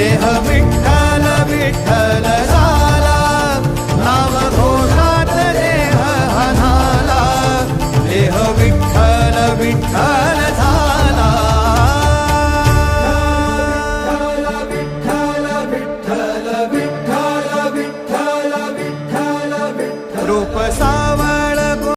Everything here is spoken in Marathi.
देह विठ्ठल विठ्ठल